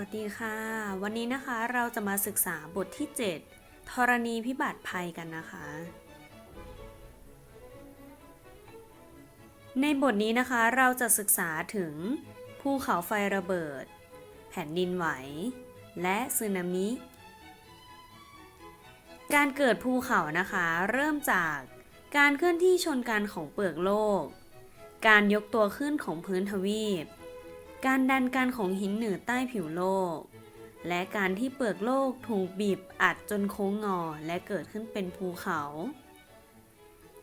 วัสดีค่ะ วันนี้นะคะเราจะมาศึกษาบทที่ 7 ธรณีพิบัติภัยกันนะคะ ในบทนี้นะคะเราจะศึกษาถึงภูเขาไฟระเบิด แผ่นดินไหว และสึนามิ การเกิดภูเขานะคะเริ่มจากการเคลื่อนที่ชนกันของเปลือกโลก การยกตัวขึ้นของพื้นทวีป การดันกันของหินเหนือใต้ผิวโลก และการที่เปลือกโลกถูกบีบอัดจนโค้งงอและเกิดขึ้นเป็นภูเขา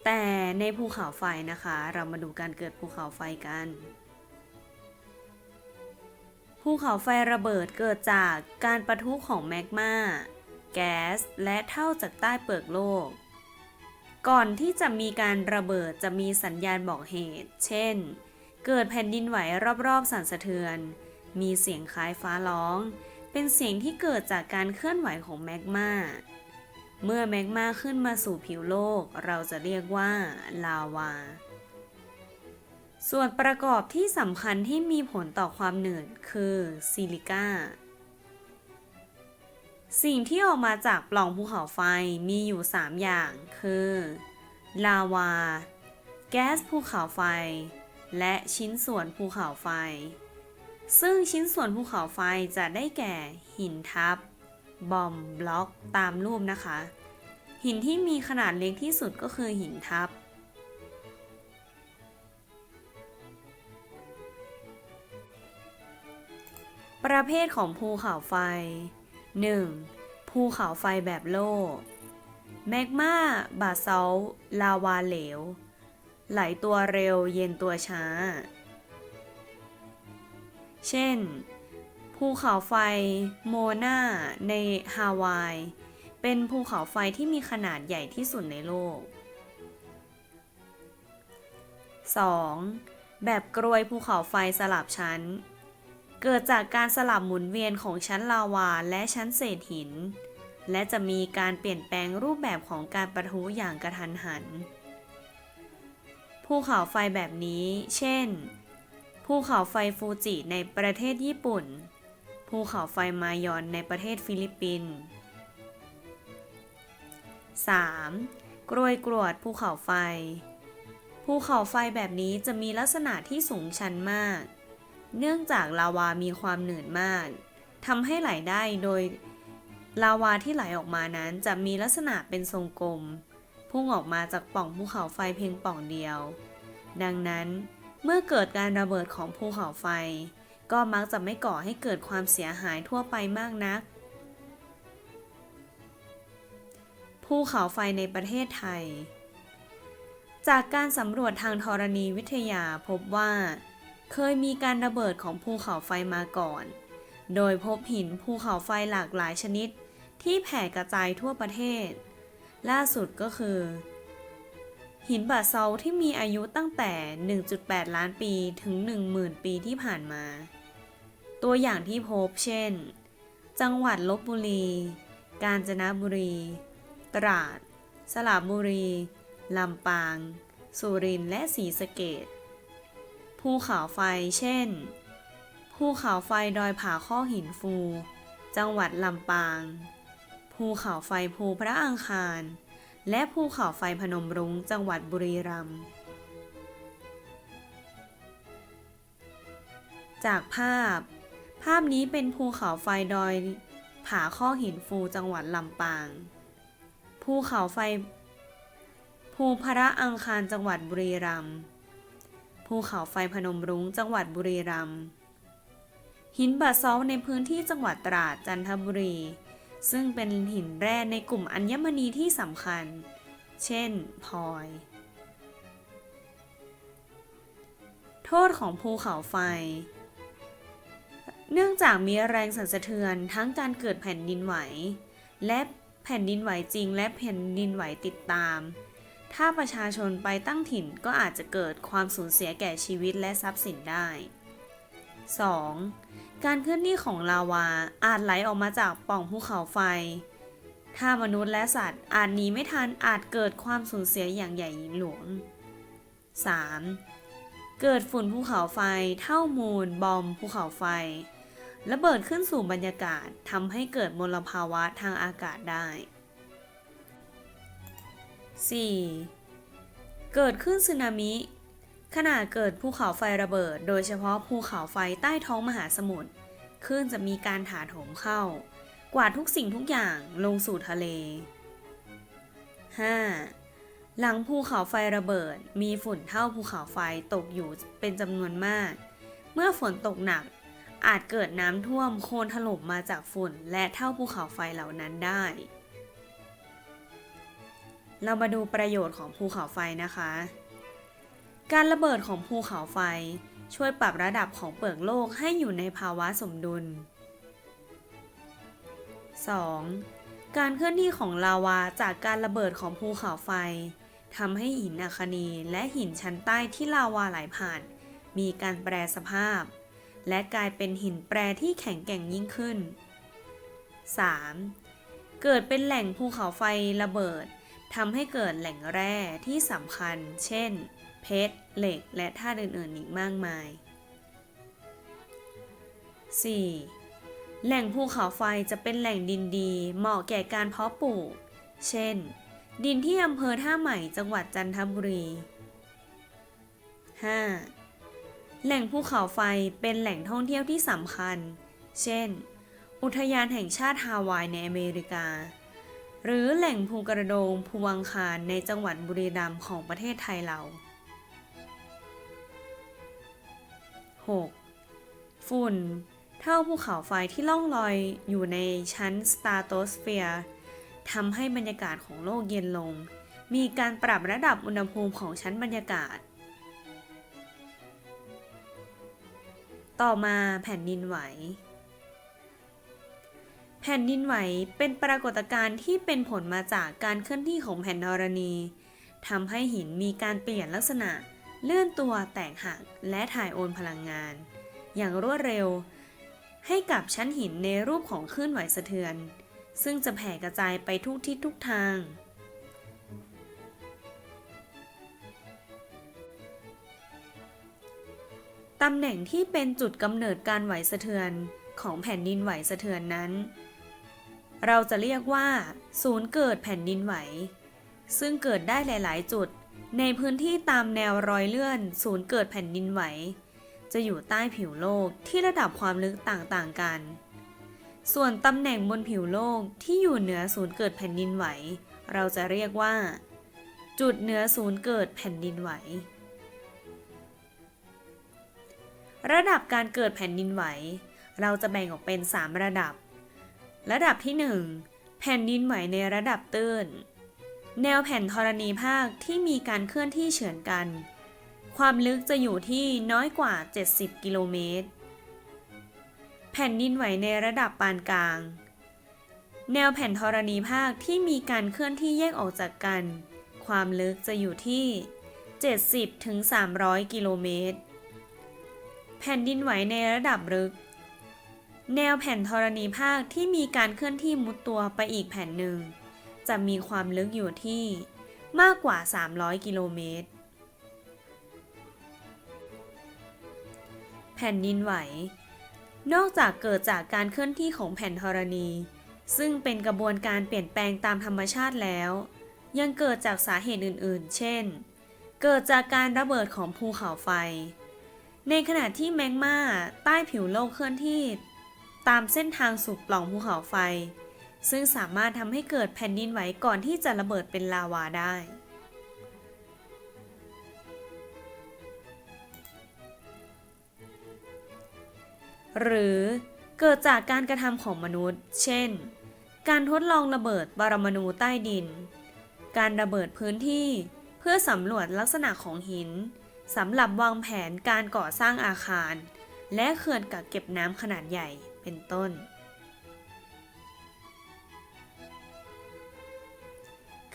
แต่ในภูเขาไฟนะคะ เรามาดูการเกิดภูเขาไฟกัน ภูเขาไฟระเบิดเกิดจากการปะทุของแมกมาแก๊สและเท่าจากใต้เปลือกโลก ก่อนที่จะมีการระเบิดจะมีสัญญาณบอกเหตุ เช่น เกิดแผ่นดินไหวรอบๆสั่นสะเทือน มีเสียงคล้ายฟ้าร้อง เป็นเสียงที่เกิดจากการเคลื่อนไหวของแมกมาเมื่อแมกมาขึ้นมาสู่ผิวโลก เราจะเรียกว่าลาวา ส่วนประกอบที่สำคัญที่มีผลต่อความหนืดคือซิลิก้า สิ่งที่ออกมาจากปล่องภูเขาไฟมีอยู่ 3 อย่างคือ ลาวา แก๊สภูเขาไฟ และชิ้นส่วนภูเขาไฟ ซึ่งชิ้นส่วนภูเขาไฟจะได้แก่หินทับบอมบล็อกตามรูปนะคะ หินที่มีขนาดเล็กที่สุดก็คือหินทับ ประเภทของภูเขาไฟ 1. ภูเขาไฟแบบโลกแมกมาบาซอลลาวาเหลว ไหลตัวเร็วเย็นตัวช้า เช่น ภูเขาไฟโมนาในฮาวาย เป็นภูเขาไฟที่มีขนาดใหญ่ที่สุดในโลก 2. แบบกรวยภูเขาไฟสลับชั้น เกิดจากการสลับหมุนเวียนของชั้นลาวาและชั้นเศษหิน และจะมีการเปลี่ยนแปลงรูปแบบของการประทุอย่างกระทันหัน ภูเขาไฟแบบนี้ เช่น ภูเขาไฟฟูจิในประเทศญี่ปุ่น ภูเขาไฟมายอนในประเทศฟิลิปปินส์ 3. กรวยกรวดภูเขาไฟ ภูเขาไฟแบบนี้จะมีลักษณะที่สูงชันมาก เนื่องจากลาวามีความหนืดมากทำให้ไหลได้โดยลาวาที่ไหลออกมานั้นจะมีลักษณะเป็นทรงกลม พุ่งออกมาจากปล่องภูเขาไฟเพียงปล่องเดียว ดังนั้นเมื่อเกิดการระเบิดของภูเขาไฟ ก็มักจะไม่ก่อให้เกิดความเสียหายทั่วไปมากนัก ภูเขาไฟในประเทศไทย จากการสำรวจทางธรณีวิทยาพบว่า เคยมีการระเบิดของภูเขาไฟมาก่อน โดยพบหินภูเขาไฟหลากหลายชนิดที่แผ่กระจายทั่วประเทศ ล่าสุดก็คือ หินบาซอลที่มีอายุตั้งแต่ 1.8 ล้านปีถึง 10,000 ปีที่ผ่านมา ตัวอย่างที่พบเช่น จังหวัดลบบุรี กาญจนบุรี ตราด สระบุรี ลำปาง สุรินทร์และศรีสะเกษภูเขาไฟเช่น ภูเขาไฟดอยผาข้อหินฟู จังหวัดลำปาง ภูเขาไฟภูพระอังคาร และภูเขาไฟพนมรุ้งจังหวัดบุรีรัมย์จากภาพ ภาพนี้เป็นภูเขาไฟดอย ผาข้อหินฟูจังหวัดลำปาง ภูเขาไฟ ภูพระอังคารจังหวัดบุรีรัมย์ ภูเขาไฟพนมรุ้งจังหวัดบุรีรัมย์ หินบาซอลในพื้นที่จังหวัดตราดจันทบุรี ซึ่งเป็นหินแร่ในกลุ่มอัญมณีที่สำคัญ เช่นพลอย โทษของภูเขาไฟ เนื่องจากมีแรงสั่นสะเทือนทั้งการเกิดแผ่นดินไหว และแผ่นดินไหวจริง และแผ่นดินไหวติดตาม ถ้าประชาชนไปตั้งถิ่นก็อาจจะเกิดความสูญเสียแก่ชีวิตและทรัพย์สินได้ 2. การเคลื่อนที่ของลาวาอาจไหลออกมาจากปล่องภูเขาไฟ ถ้ามนุษย์และสัตว์อาจหนีไม่ทันอาจเกิดความสูญเสียอย่างใหญ่หลวง 3. เกิดฝุ่นภูเขาไฟ เท่ามูล บอมภูเขาไฟระเบิดขึ้นสู่บรรยากาศทำให้เกิดมลภาวะทางอากาศได้ 4. เกิดขึ้นสึนามิ ขณะเกิดภูเขาไฟระเบิด โดยเฉพาะภูเขาไฟใต้ท้องมหาสมุทรคลื่นจะมีการถาโถมเข้า กวาดทุกสิ่งทุกอย่างลงสู่ทะเล 5. หลังภูเขาไฟระเบิด มีฝุ่นเท่าภูเขาไฟตกอยู่เป็นจำนวนมาก เมื่อฝนตกหนัก อาจเกิดน้ำท่วมโคลนถล่มมาจากฝุ่น และเท่าภูเขาไฟเหล่านั้นได้ เรามาดูประโยชน์ของภูเขาไฟนะคะ การระเบิดของภูเขาไฟช่วยปรับระดับของเปลือกโลกให้อยู่ในภาวะสมดุล 2. การเคลื่อนที่ของลาวาจากการระเบิดของภูเขาไฟทำให้หินอัคนีและหินชั้นใต้ที่ลาวาไหลผ่าน มีการแปรสภาพ และกลายเป็นหินแปรที่แข็งแกร่งยิ่งขึ้น 3. เกิดเป็นแหล่งภูเขาไฟระเบิดทำให้เกิดแหล่งแร่ที่สำคัญ เช่น เพชร เหล็ก และธาตุอื่นๆ อีกมากมาย 4. แหล่งภูเขาไฟจะเป็นแหล่งดินดี เหมาะแก่การเพาะปลูก เช่น ดินที่อำเภอท่าใหม่จังหวัดจันทบุรี 5. แหล่งภูเขาไฟเป็นแหล่งท่องเที่ยวที่สำคัญ เช่น อุทยานแห่งชาติฮาวายในอเมริกา หรือแหล่งภูกระโดงภูวังคารในจังหวัดบุรีรัมย์ของประเทศไทยเรา 6. ฝุ่น เท่าภูเขาไฟที่ล่องลอยอยู่ในชั้นสตาร์โตสเฟียร์ทำให้บรรยากาศของโลกเย็นลง มีการปรับระดับอุณหภูมิของชั้นบรรยากาศ ต่อมาแผ่นดินไหว แผ่นดินไหวเป็นปรากฏการณ์ที่เป็นผลมาจากการเคลื่อนที่ของแผ่นธรณีทำให้หินมีการเปลี่ยนลักษณะเเลื่อนตัวแตกหักและถ่ายโอนพลังงาน อย่างรวดเร็ว ให้กับชั้นหินในรูปของคลื่นไหวสะเทือน ซึ่งจะแผ่กระจายไปทุกทิศทุกทาง ตำแหน่งที่เป็นจุดกำเนิดการไหวสะเทือนของแผ่นดินไหวสะเทือนนั้น เราจะเรียกว่า ศูนย์เกิดแผ่นดินไหว ซึ่งเกิดได้หลาย ๆ จุด ในพื้นที่ตามแนวรอยเลื่อน ศูนย์เกิดแผ่นดินไหว จะอยู่ใต้ผิวโลกที่ระดับความลึกต่างๆกัน ส่วนตำแหน่งบนผิวโลกที่อยู่เหนือศูนย์เกิดแผ่นดินไหว เราจะเรียกว่า จุดเหนือศูนย์เกิดแผ่นดินไหว ระดับการเกิดแผ่นดินไหว เราจะแบ่งออกเป็น 3 ระดับ ระดับที่ 1 แผ่นดินไหวในระดับตื้น แนวแผ่นธรณีภาคที่มีการเคลื่อนที่เฉือนกัน ความลึกจะอยู่ที่น้อยกว่า 70 กิโลเมตร แผ่นดินไหวในระดับปานกลาง แนวแผ่นธรณีภาคที่มีการเคลื่อนที่แยกออกจากกัน ความลึกจะอยู่ที่ 70-300 กิโลเมตร แผ่นดินไหวในระดับลึก แนวแผ่นธรณีภาคที่มีการเคลื่อนที่มุดตัวไปอีกแผ่นหนึ่ง จะมีความลึกอยู่ที่มากกว่า 300 กิโลเมตร แผ่นดินไหว นอกจากเกิดจากการเคลื่อนที่ของแผ่นธรณี ซึ่งเป็นกระบวนการเปลี่ยนแปลงตามธรรมชาติแล้ว ยังเกิดจากสาเหตุอื่น ๆ เช่น เกิดจากการระเบิดของภูเขาไฟ ในขณะที่แมกมาใต้ผิวโลกเคลื่อนที่ ตามเส้นทางสู่ปล่องภูเขาไฟ ซึ่งสามารถทำให้เกิดแผ่นดินไหวก่อนที่จะระเบิดเป็นลาวาได้ หรือเกิดจากการกระทำของมนุษย์ เช่น การทดลองระเบิดปรมาณูใต้ดิน การระเบิดพื้นที่เพื่อสำรวจลักษณะของหินสำหรับวางแผนการก่อสร้างอาคาร และเขื่อนกักเก็บน้ำขนาดใหญ่เป็นต้น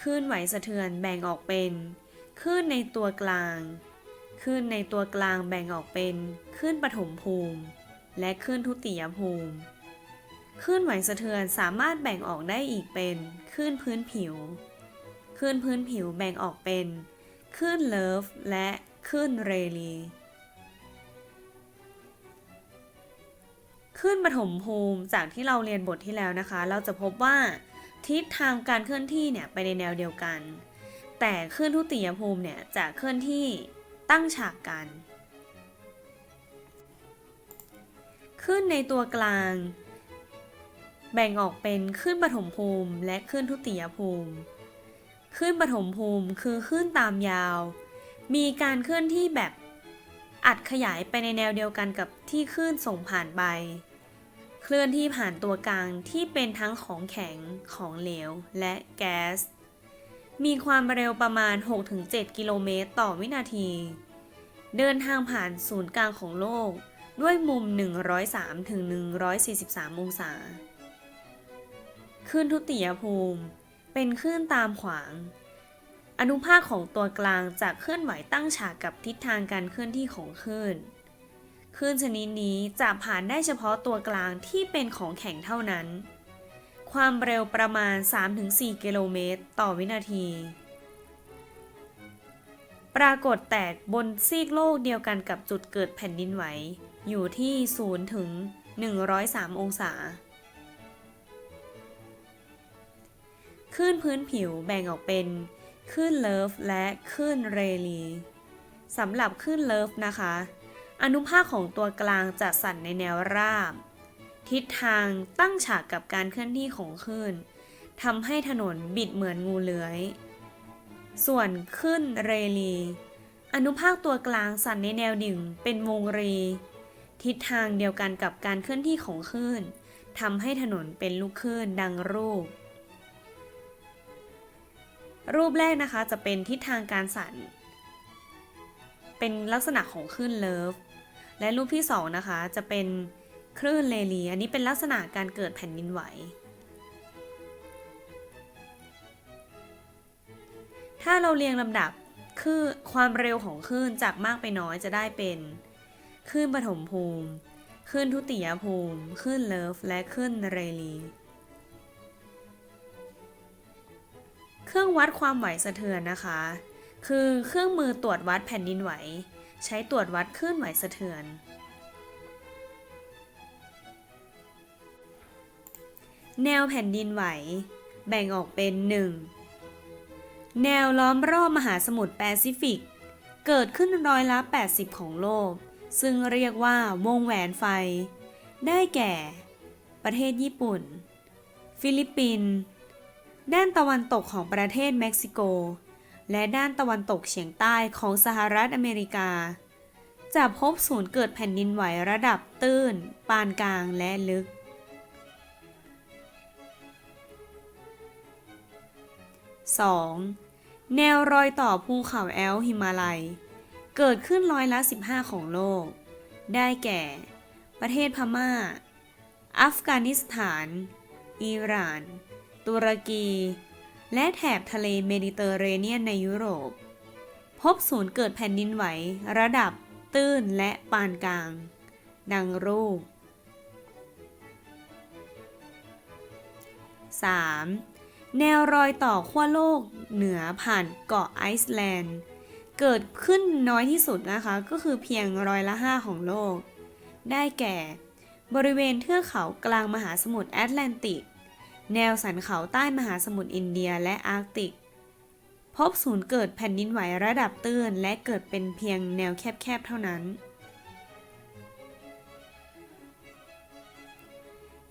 คลื่นไหวสะเทือนแบ่งออกเป็นคลื่นในตัวกลางคลื่นในตัวกลางแบ่งออกเป็นคลื่นปฐมภูมิ และคลื่นทุติยภูมิคลื่นไหวสะเทือนสามารถแบ่งออกได้อีกเป็นคลื่นพื้นผิวคลื่นพื้นผิวแบ่งออกเป็นคลื่นเลิฟและคลื่นเรลีคขึ้นปฐมภูมิจากที่เราเรียนบทที่แล้วนะคะ เราจะพบว่า ทิศทางการเคลื่อนที่เนี่ยไปในแนวเดียวกัน แต่ขึ้นทุติยภูมิเนี่ยจะเคลื่อนที่ตั้งฉากกันขึ้นในตัวกลาง แบ่งออกเป็นขึ้นปฐมภูมิ และขึ้นทุติยภูมิขึ้นปฐมภูมิคือขึ้นตามยาว มีการเคลื่อนที่แบบอัดขยายไปในแนวเดียวกันกับที่คลื่นส่งผ่านไป เคลื่อนที่ผ่านตัวกลางที่เป็นทั้งของแข็ง ของเหลว และแก๊ส มีความเร็วประมาณ 6-7 กิโลเมตรต่อวินาที เดินทางผ่านศูนย์กลางของโลกด้วยมุม 103-143 องศาคลื่นทุติยภูมิ เป็นคลื่นตามขวาง อนุภาคของตัวกลางจะเคลื่อนไหวตั้งฉากกับทิศทางการเคลื่อนที่ของคลื่น คลื่นชนิดนี้จะผ่านได้เฉพาะตัวกลางที่เป็นของแข็งเท่านั้น ความเร็วประมาณ 3-4 กิโลเมตรต่อวินาที ปรากฏแตกบนซีกโลกเดียวกันกับจุดเกิดแผ่นดินไหว อยู่ที่ 0 ถึง 103 องศาคลื่นพื้นผิวแบ่งออกเป็นคลื่นเลิฟและคลื่นเรลีสำหรับคลื่นเลิฟนะคะ อนุภาคของตัวกลางจะสั่นในแนวราบ ทิศทางตั้งฉากกับการเคลื่อนที่ของคลื่นทำให้ถนนบิดเหมือนงูเลื้อย ส่วนคลื่นเรลี อนุภาคตัวกลางสั่นในแนวดิ่งเป็นวงรี ทิศทางเดียวกันกับการเคลื่อนที่ของคลื่นทำให้ถนนเป็นลูกคลื่นดังรูป รูปแรกนะคะจะเป็นทิศทางการสั่นเป็นลักษณะของคลื่นเลิฟ และรูปที่สองนะคะ จะเป็นคลื่นเลลีอันนี้เป็นลักษณะการเกิดแผ่นดินไหว ถ้าเราเรียงลำดับคือความเร็วของคลื่นจากมากไปน้อยจะได้เป็นคลื่นปฐมภูมิคลื่นทุติยภูมิคลื่นเลิฟ และคลื่นเรลีเครื่องวัดความไหวสะเทือนนะคะ คือเครื่องมือตรวจวัดแผ่นดินไหว ใช้ตรวจวัดคลื่นไหวสะเทือน แนวแผ่นดินไหว แบ่งออกเป็น 1. แนวล้อมรอบมหาสมุทรแปซิฟิก เกิดขึ้นร้อยละ 80 ของโลก ซึ่งเรียกว่าวงแหวนไฟ ได้แก่ ประเทศญี่ปุ่น ฟิลิปปินส์ด้านตะวันตกของประเทศเม็กซิโก และด้านตะวันตกเฉียงใต้ของสหรัฐอเมริกา จะพบศูนย์เกิดแผ่นดินไหวระดับตื้น ปานกลางและลึก 2. แนวรอยต่อภูเขาแอลป์หิมาลัย เกิดขึ้นร้อยละ 15 ของโลก ได้แก่ ประเทศพม่า อัฟกานิสถาน อิหร่าน ตุรกี และแถบทะเลเมดิเตอร์เรเนียนในยุโรป พบศูนย์เกิดแผ่นดินไหว ระดับตื้นและปานกลาง ดังรูป 3. แนวรอยต่อขั้วโลกเหนือผ่านเกาะไอซ์แลนด์ เกิดขึ้นน้อยที่สุดนะคะ ก็คือเพียงร้อยละ 5 ของโลก ได้แก่ บริเวณเทือกเขากลางมหาสมุทรแอตแลนติก แนวสันเขาใต้มหาสมุทรอินเดียและอาร์กติก พบศูนย์เกิดแผ่นดินไหวระดับตื้น และเกิดเป็นเพียงแนวแคบๆเท่านั้น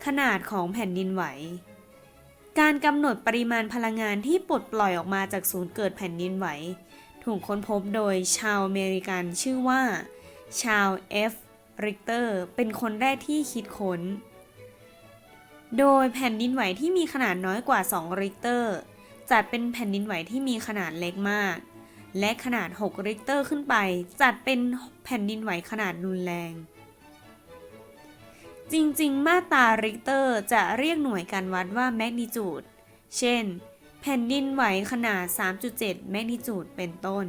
ขนาดของแผ่นดินไหว การกำหนดปริมาณพลังงานที่ปลดปล่อยออกมาจากศูนย์เกิดแผ่นดินไหว ถูกค้นพบโดยชาวอเมริกันชื่อว่า ชาว F. ริกเตอร์ เป็นคนแรกที่คิดค้น โดยแผ่นดินไหวที่มีขนาดน้อยกว่า 2 ริกเตอร์ จัดเป็นแผ่นดินไหวที่มีขนาดเล็กมาก และขนาด 6 ริกเตอร์ขึ้นไป จัดเป็นแผ่นดินไหวขนาดรุนแรง จริงๆ มาตราริกเตอร์จะเรียกหน่วยการวัดว่าแมกนิจูด เช่น แผ่นดินไหวขนาด 3.7 แมกนิจูดเป็นต้น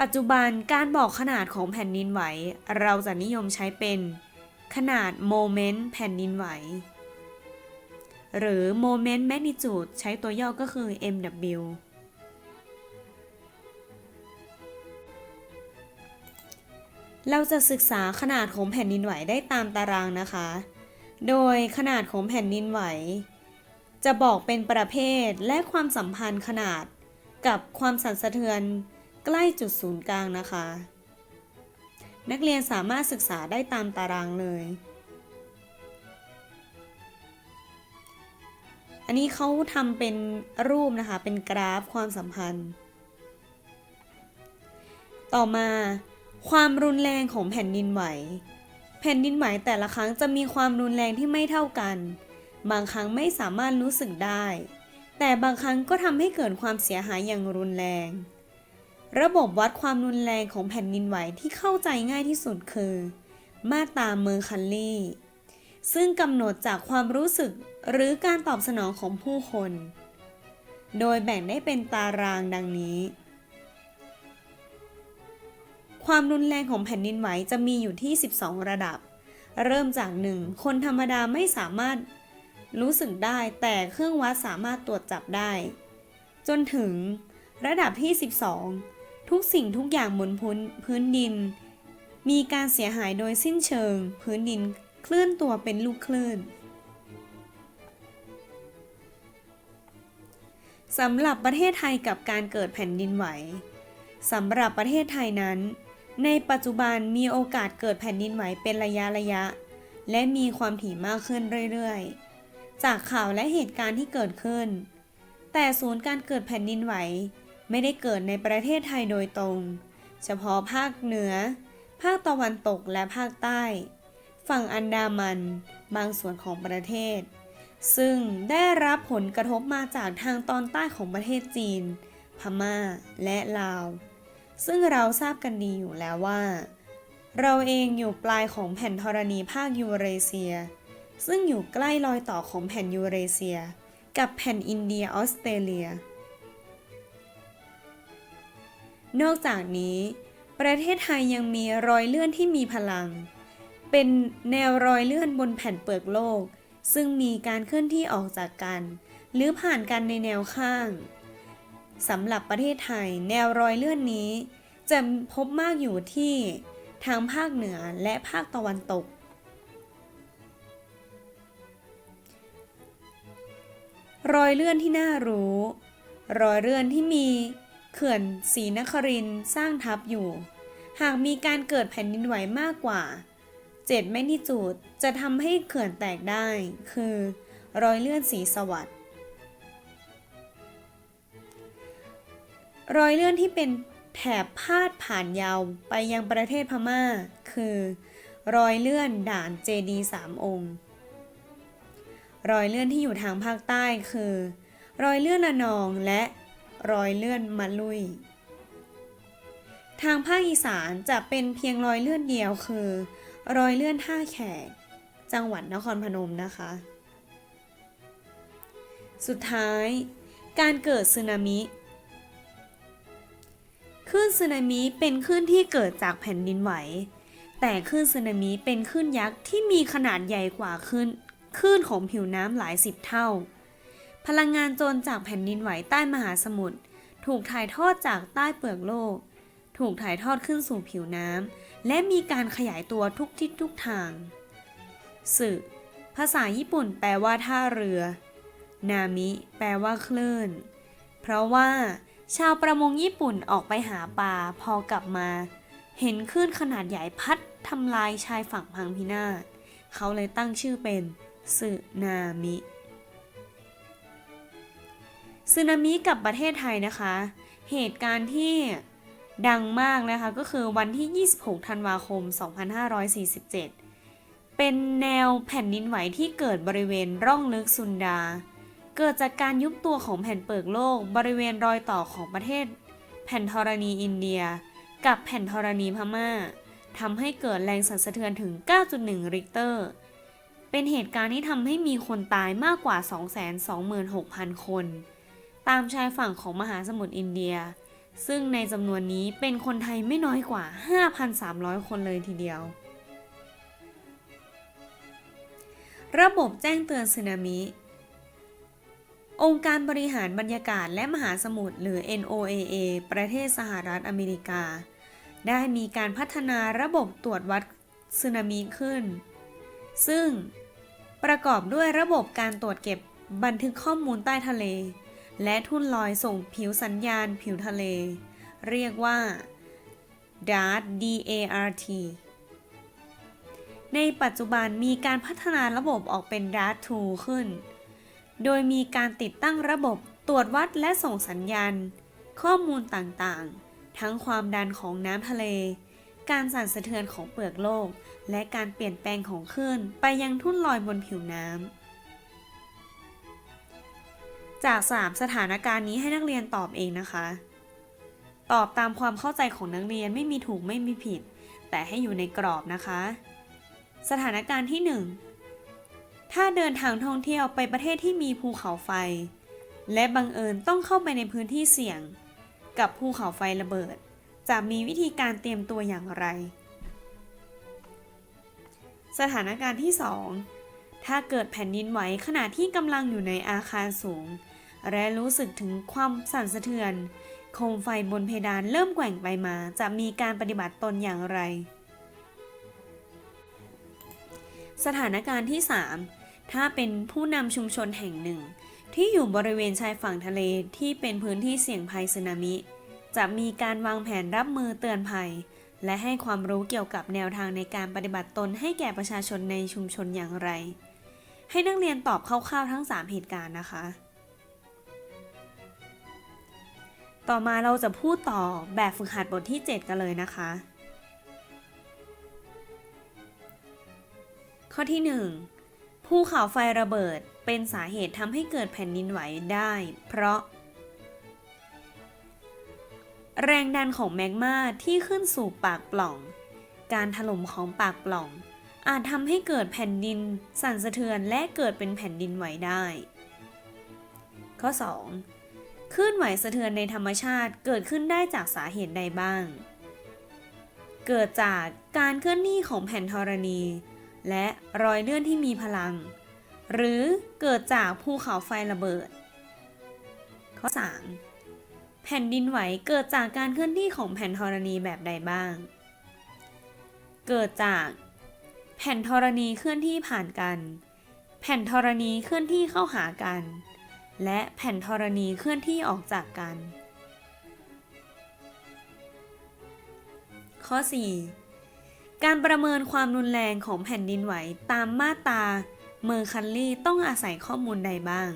ปัจจุบันการบอกขนาดของแผ่นดินไหว เราจะนิยมใช้เป็น ขนาดโมเมนต์แผ่นดินไหว หรือโมเมนต์แมกนิจูดใช้ตัวย่อก็คือ MW เราจะศึกษาขนาดของแผ่นดินไหวได้ตามตารางนะคะ โดยขนาดของแผ่นดินไหว จะบอกเป็นประเภทและความสัมพันธ์ขนาดกับความสั่นสะเทือนใกล้จุดศูนย์กลางนะคะ นักเรียนสามารถศึกษาได้ตามตารางเลย อันนี้เขาทำเป็นรูปนะคะ เป็นกราฟความสัมพันธ์ ต่อมาความรุนแรงของแผ่นดินไหว แผ่นดินไหวแต่ละครั้งจะมีความรุนแรงที่ไม่เท่ากัน บางครั้งไม่สามารถรู้สึกได้ แต่บางครั้งก็ทำให้เกิดความเสียหายอย่างรุนแรง ระบบวัดความรุนแรงของแผ่นดินไหวที่เข้าใจง่ายที่สุดคือ มาตราเมอร์คัลลีซึ่งกำหนดจากความรู้สึกหรือการตอบสนองของผู้คน โดยแบ่งได้เป็นตารางดังนี้ ความรุนแรงของแผ่นดินไหวจะมีอยู่ที่ 12 ระดับ เริ่มจาก 1 คนธรรมดาไม่สามารถรู้สึกได้แต่เครื่องวัดสามารถตรวจจับได้ จนถึงระดับที่ 12 ทุกสิ่งทุกอย่างบนพื้นพื้นดิน มีการเสียหายโดยสิ้นเชิง พื้นดินเคลื่อนตัวเป็นลูกคลื่นสำหรับประเทศไทยกับการเกิดแผ่นดินไหวสำหรับประเทศไทยนั้น ในปัจจุบันมีโอกาสเกิดแผ่นดินไหวเป็นระยะระยะ และมีความถี่มากขึ้นเรื่อยๆ จากข่าวและเหตุการณ์ที่เกิดขึ้น แต่ศูนย์การเกิดแผ่นดินไหว ไม่ได้เกิดในประเทศไทยโดยตรง เฉพาะภาคเหนือ ภาคตะวันตกและภาคใต้ ฝั่งอันดามันบางส่วนของประเทศ ซึ่งได้รับผลกระทบมาจากทางตอนใต้ของประเทศจีน พม่าและลาว ซึ่งเราทราบกันดีอยู่แล้วว่า เราเองอยู่ปลายของแผ่นธรณีภาคยูเรเซีย ซึ่งอยู่ใกล้รอยต่อของแผ่นยูเรเซีย กับแผ่นอินเดียออสเตรเลีย นอกจากนี้ ประเทศไทยยังมีรอยเลื่อนที่มีพลัง เป็นแนวรอยเลื่อนบนแผ่นเปลือกโลก ซึ่งมีการเคลื่อนที่ออกจากกัน หรือผ่านกันในแนวข้างสำหรับประเทศไทย แนวรอยเลื่อนนี้ จะพบมากอยู่ที่ทางภาคเหนือและภาคตะวันตก รอยเลื่อนที่น่ารู้ รอยเลื่อนที่มี เขื่อนศรีนครินสร้างทับอยู่ หากมีการเกิดแผ่นดินไหวมากกว่า7แมกนิจูดจะทำให้เขื่อนแตกได้ คือรอยเลื่อนสีสวัสดรอยเลื่อนที่เป็นแถบพาดผ่านยาวไปยังประเทศพม่า คือ รอยเลื่อนด่านเจดีสามองค์ รอยเลื่อนที่อยู่ทางภาคใต้คือ รอยเลื่อนระนองและ รอยเลื่อนมะลุย ทางภาคอีสานจะเป็นเพียงรอยเลื่อนเดียวคือ รอยเลื่อนท่าแขก จังหวัดนครพนมนะคะ สุดท้าย การเกิดสึนามิคลื่นสึนามิเป็นคลื่นที่เกิดจากแผ่นดินไหว แต่คลื่นสึนามิเป็นคลื่นยักษ์ที่มีขนาดใหญ่กว่าคลื่นคลื่นของผิวน้ำหลายสิบเท่า พลังงานโจรจากแผ่นดินไหวใต้มหาสมุทรถูกถ่ายทอดจากใต้เปลือกโลก ถูกถ่ายทอดขึ้นสู่ผิวน้ำและมีการขยายตัวทุกทิศทุกทางสึภาษาญี่ปุ่นแปลว่าท่าเรือ นามิ แปลว่าคลื่น เพราะว่า ชาวประมงญี่ปุ่นออกไปหาปลาพอกลับมา เห็นคลื่นขนาดใหญ่พัดทำลายชายฝั่งพังพินาศเขาเลยตั้งชื่อเป็นสึนามิ สึนามิกับประเทศไทยนะคะ เหตุการณ์ที่ดังมากนะคะก็คือวันที่ 26 ธันวาคม 2547 เป็นแนวแผ่นดินไหวที่เกิดบริเวณร่องลึกซุนดา เกิดจากการยุบตัวของแผ่นเปลือกโลก บริเวณรอยต่อของประเทศ แผ่นธรณีอินเดีย กับแผ่นธรณีพม่าทำให้เกิดแรงสั่นสะเทือนถึง 9.1 ริกเตอร์ เป็นเหตุการณ์ที่ทำให้มีคนตายมากกว่า 226,000 คน ตามชายฝั่งของมหาสมุทรอินเดีย ซึ่งในจำนวนนี้เป็นคนไทยไม่น้อยกว่า 5,300 คนเลยทีเดียว ระบบแจ้งเตือนสึนามิ องค์การบริหารบรรยากาศและมหาสมุทรหรือ NOAA ประเทศสหรัฐอเมริกา ได้มีการพัฒนาระบบตรวจวัดสึนามิขึ้น ซึ่งประกอบด้วยระบบการตรวจเก็บบันทึกข้อมูลใต้ทะเล และทุ่นลอยส่งผิวสัญญาณผิวทะเล เรียกว่า DART DART ในปัจจุบันมีการพัฒนาระบบออกเป็น DART 2ขึ้น โดยมีการติดตั้งระบบตรวจวัดและส่งสัญญาณ ข้อมูลต่างๆ ทั้งความดันของน้ำทะเล การสั่นสะเทือนของเปลือกโลก และการเปลี่ยนแปลงของคลื่นไปยังทุ่นลอยบนผิวน้ำ จาก 3 สถานการณ์นี้ให้นักเรียนตอบเองนะคะ ตอบตามความเข้าใจของนักเรียนไม่มีถูกไม่มีผิด แต่ให้อยู่ในกรอบนะคะ สถานการณ์ที่ 1 ถ้าเดินทางท่องเที่ยวไปประเทศที่มีภูเขาไฟ และบังเอิญต้องเข้าไปในพื้นที่เสี่ยง กับภูเขาไฟระเบิด จะมีวิธีการเตรียมตัวอย่างไร สถานการณ์ที่ 2ถ้าเกิดแผ่นดินไหวขณะที่กำลังอยู่ในอาคารสูง และรู้สึกถึงความสั่นสะเทือน โคมไฟบนเพดานเริ่มแกว่งไปมา จะมีการปฏิบัติตนอย่างไร สถานการณ์ที่ 3 ถ้าเป็นผู้นำชุมชนแห่งหนึ่ง ที่อยู่บริเวณชายฝั่งทะเลที่เป็นพื้นที่เสี่ยงภัยสึนามิ จะมีการวางแผนรับมือเตือนภัย และให้ความรู้เกี่ยวกับแนวทางในการปฏิบัติตนให้แก่ประชาชนในชุมชนอย่างไร ให้นักเรียนตอบคร่าวๆทั้ง 3 เหตุการณ์นะคะ ต่อมาเราจะพูดต่อแบบฝึกหัดบทที่ 7 กันเลยนะคะ ข้อที่ 1 ภูเขาไฟระเบิดเป็นสาเหตุทำให้เกิดแผ่นดินไหวได้ เพราะ แรงดันของแมกมาที่ขึ้นสู่ปากปล่อง การถล่มของปากปล่อง อาจทำให้เกิดแผ่นดิน สั่นสะเทือนและเกิดเป็นแผ่นดินไหวได้ ข้อ 2. คลื่นไหวสะเทือนในธรรมชาติเกิดขึ้นได้จากสาเหตุใดบ้าง เกิดจากการเคลื่อนที่ของแผ่นธรณี และรอยเลื่อนที่มีพลัง หรือเกิดจากภูเขาไฟระเบิด ข้อ 3. แผ่นดินไหวเกิดจากการเคลื่อนที่ของแผ่นธรณีแบบใดบ้าง เกิดจาก แผ่นธรณีเคลื่อนที่ผ่านกัน แผ่นธรณีเคลื่อนที่เข้าหากัน และแผ่นธรณีเคลื่อนที่ออกจากกัน ข้อ 4. การประเมินความรุนแรงของแผ่นดินไหวตามมาตราเมอร์คันลี่ต้องอาศัยข้อมูลใดบ้าง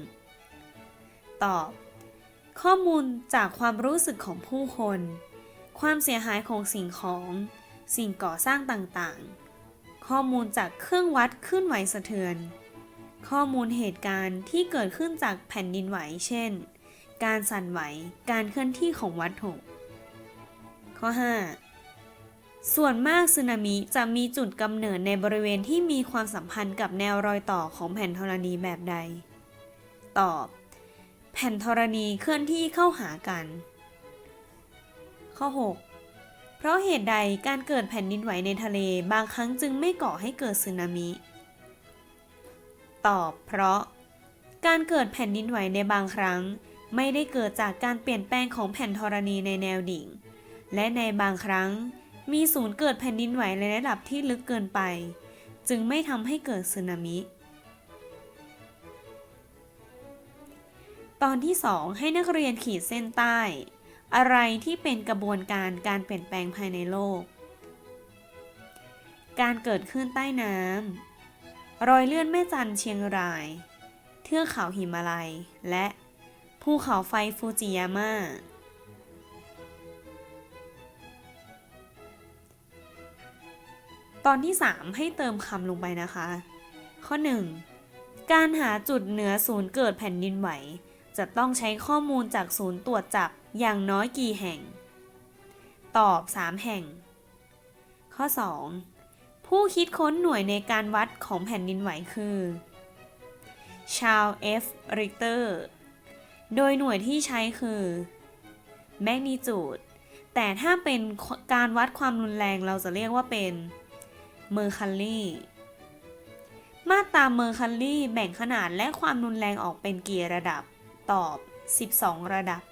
ตอบ ข้อมูลจากความรู้สึกของผู้คน ความเสียหายของสิ่งของ สิ่งก่อสร้างต่างๆ ข้อมูลจากเครื่องวัดคลื่นไหวสะเทือน ข้อมูลเหตุการณ์ที่เกิดขึ้นจากแผ่นดินไหว เช่น การสั่นไหว การเคลื่อนที่ของวัตถุ ข้อ 5 ส่วนมากสึนามิจะมีจุดกำเนิดในบริเวณที่มีความสัมพันธ์กับแนวรอยต่อของแผ่นธรณีแบบใด ตอบ แผ่นธรณีเคลื่อนที่เข้าหากัน ข้อ 6เพราะเหตุใดการเกิดแผ่นดินไหวในทะเลบางครั้งจึงไม่ก่อให้เกิดสึนามิ ตอบ เพราะ การเกิดแผ่นดินไหวในบางครั้ง ไม่ได้เกิดจากการเปลี่ยนแปลงของแผ่นธรณีในแนวดิ่ง และในบางครั้ง มีศูนย์เกิดแผ่นดินไหวในระดับที่ลึกเกินไป จึงไม่ทำให้เกิดสึนามิ ตอนที่ 2 ให้นักเรียนขีดเส้นใต้ อะไรที่เป็นกระบวนการการเปลี่ยนแปลงภายในโลกการเกิดขึ้นใต้น้ำ รอยเลื่อนแม่จันเชียงราย เทือกเขาหิมาลัย และภูเขาไฟฟูจิยาม่า ตอนที่ 3 ให้เติมคำลงไปนะคะ ข้อ 1 การหาจุดเหนือศูนย์เกิดแผ่นดินไหว จะต้องใช้ข้อมูลจากศูนย์ตรวจจับอย่างน้อยกี่แห่ง ตอบ 3 แห่ง ข้อ 2 ผู้คิดค้นหน่วยในการวัดของแผ่นดินไหวคือชาลเอฟริกเตอร์ โดยหน่วยที่ใช้คือแมกนิจูด แต่ถ้าเป็นการวัดความรุนแรงเราจะเรียกว่าเป็นเมอร์คัลลี่มาตราเมอร์คัลลี่แบ่งขนาดและความรุนแรงออกเป็นกี่ระดับ ตอบ 12 ระดับ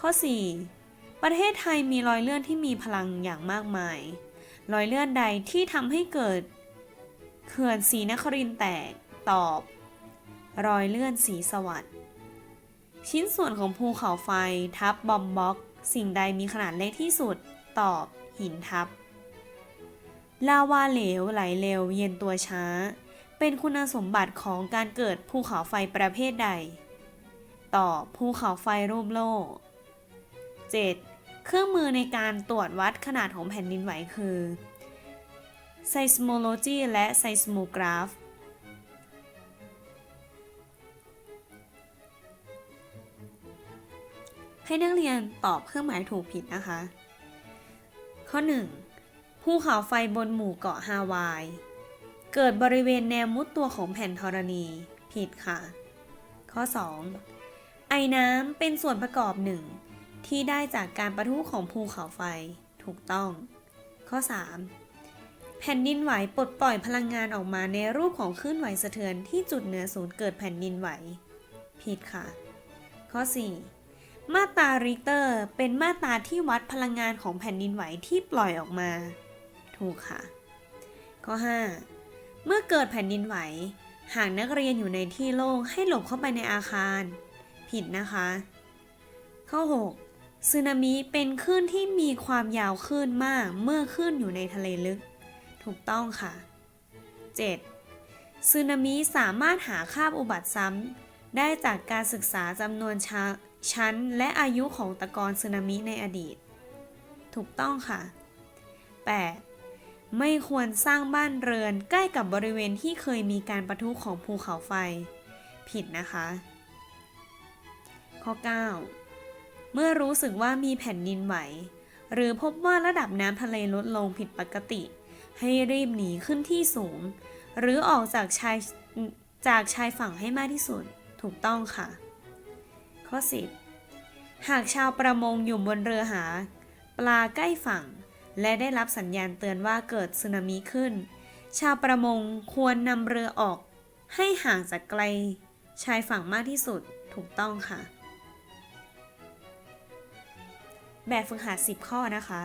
ข้อ 4 ประเทศไทยมีรอยเลื่อนที่มีพลังอย่างมากมาย รอยเลื่อนใดที่ทำให้เกิดเขื่อนศรีนครินแตก ตอบ รอยเลื่อนสีสวัสด์ชิ้นส่วนของภูเขาไฟทับบอมบ็อก สิ่งใดมีขนาดเล็กที่สุด ตอบ หินทับ ลาวาเหลวไหลเร็วเย็นตัวช้า เป็นคุณสมบัติของการเกิดภูเขาไฟประเภทใด ตอบภูเขาไฟรูปโลก 7. เครื่องมือในการตรวจวัดขนาดของแผ่นดินไหวคือ seismology และ seismograph ให้นักเรียนตอบเครื่องหมายถูกผิดนะคะ ข้อ 1. ภูเขาไฟบนหมู่เกาะฮาวาย เกิดบริเวณแนวมุดตัวของแผ่นธรณีผิดค่ะ ข้อ 2. ไอน้ำเป็นส่วนประกอบหนึ่ง ที่ได้จากการประทุของภูเขาไฟถูกต้อง ข้อ 3. แผ่นดินไหวปลดปล่อยพลังงานออกมาในรูปของคลื่นไหวสะเทือนที่จุดเหนือศูนย์เกิดแผ่นดินไหว ผิดค่ะ ข้อ 4. มาตราริกเตอร์ เป็นมาตราที่วัดพลังงานของแผ่นดินไหวที่ปล่อยออกมา ถูกค่ะ ข้อ 5. เมื่อเกิดแผ่นดินไหว หากนักเรียนอยู่ในที่โล่งให้หลบเข้าไปในอาคาร ผิดนะคะ ข้อ 6. สึนามิเป็นคลื่นที่มีความยาวคลื่นมากเมื่อคลื่นอยู่ในทะเลลึก ถูกต้องค่ะ 7. สึนามิสามารถหาคาบอุบัติซ้ำได้จากการศึกษาจำนวนชชั้นและอายุของตะกอนสึนามิในอดีต ถูกต้องค่ะ 8. ไม่ควรสร้างบ้านเรือนใกล้กับบริเวณที่เคยมีการประทุของภูเขาไฟ ผิดนะคะ ข้อ 9 เมื่อรู้สึกว่ามีแผ่นดินไหว หรือพบว่าระดับน้ำทะเลลดลงผิดปกติ ให้รีบหนีขึ้นที่สูง หรือออกจากชายจากชายฝั่งให้มากที่สุดถูกต้องค่ะ ข้อ 10 หากชาวประมงอยู่บนเรือหา ปลาใกล้ฝั่ง และได้รับสัญญาณเตือนว่าเกิดสึนามิขึ้น ชาวประมงควรนำเรือออก ให้ห่างจากไกลชายฝั่งมากที่สุดถูกต้องค่ะ แบบฝึกหัด 10 ข้อนะคะ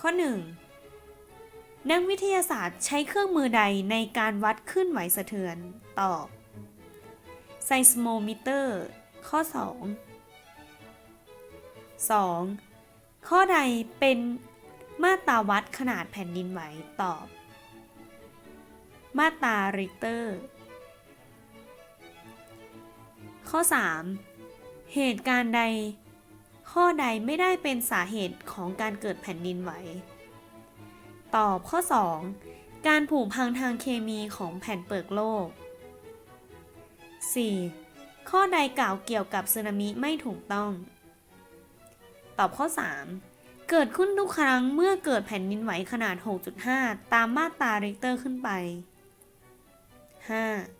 ข้อ 1 นักวิทยาศาสตร์ใช้เครื่องมือใดในการวัดขึ้นไหวสะเทือน ตอบไซสโมมิเตอร์ ข้อ 2 2. ข้อใดเป็นมาตราวัดขนาดแผ่นดินไหว ตอบ มาตราริเตอร์ ข้อ 3. เหตุการณ์ใด ข้อใดไม่ได้เป็นสาเหตุของการเกิดแผ่นดินไหว ตอบข้อ 2. การผุพังทางเคมีของแผ่นเปลือกโลก 4. ข้อใดกล่าวเกี่ยวกับสึนามิไม่ถูกต้อง ตอบข้อ 3. เกิดขึ้นทุกครั้งเมื่อเกิดแผ่นดินไหวขนาด 6.5 ตามมาตราริกเตอร์ขึ้นไป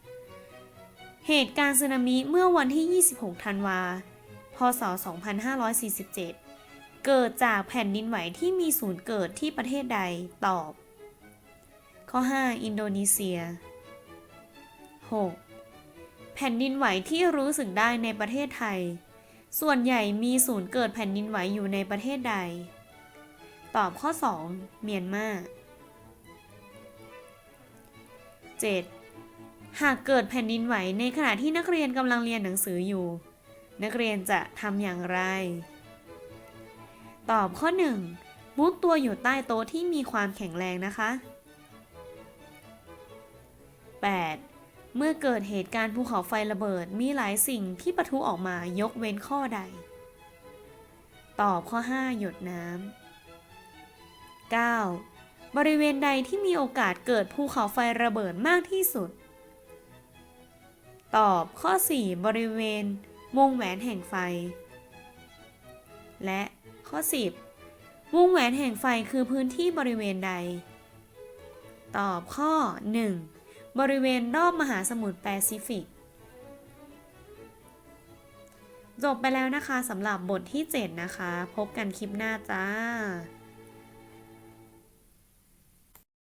5. เหตุการณ์สึนามิเมื่อวันที่ 26 ธันวา พศ 2547 เกิดจากแผ่นดินไหวที่มีศูนย์เกิดที่ประเทศใด ตอบ ข้อ 5 อินโดนีเซีย 6. แผ่นดินไหวที่รู้สึกได้ในประเทศไทย ส่วนใหญ่มีศูนย์เกิดแผ่นดินไหวอยู่ในประเทศใด ตอบข้อ 2 เมียนมา 7. หากเกิดแผ่นดินไหวในขณะที่นักเรียนกำลังเรียนหนังสืออยู่ นักเรียนจะทำอย่างไร ตอบข้อ 1 มุดตัวอยู่ใต้โต๊ะที่มีความแข็งแรงนะคะ 8. เมื่อเกิดเหตุการณ์ภูเขาไฟระเบิดมีหลายสิ่งที่ปะทุออกมายกเว้นข้อใด ตอบข้อ 5 หยดน้ำ 9. บริเวณใดที่มีโอกาสเกิดภูเขาไฟระเบิดมากที่สุด ตอบข้อ 4 บริเวณ วงแหวนแห่งไฟ และข้อ 10 วงแหวนแห่งไฟคือพื้นที่บริเวณใด ตอบข้อ 1 บริเวณรอบมหาสมุทรแปซิฟิก จบไปแล้วนะคะสำหรับบทที่ 7 นะคะ พบกันคลิปหน้าจ้า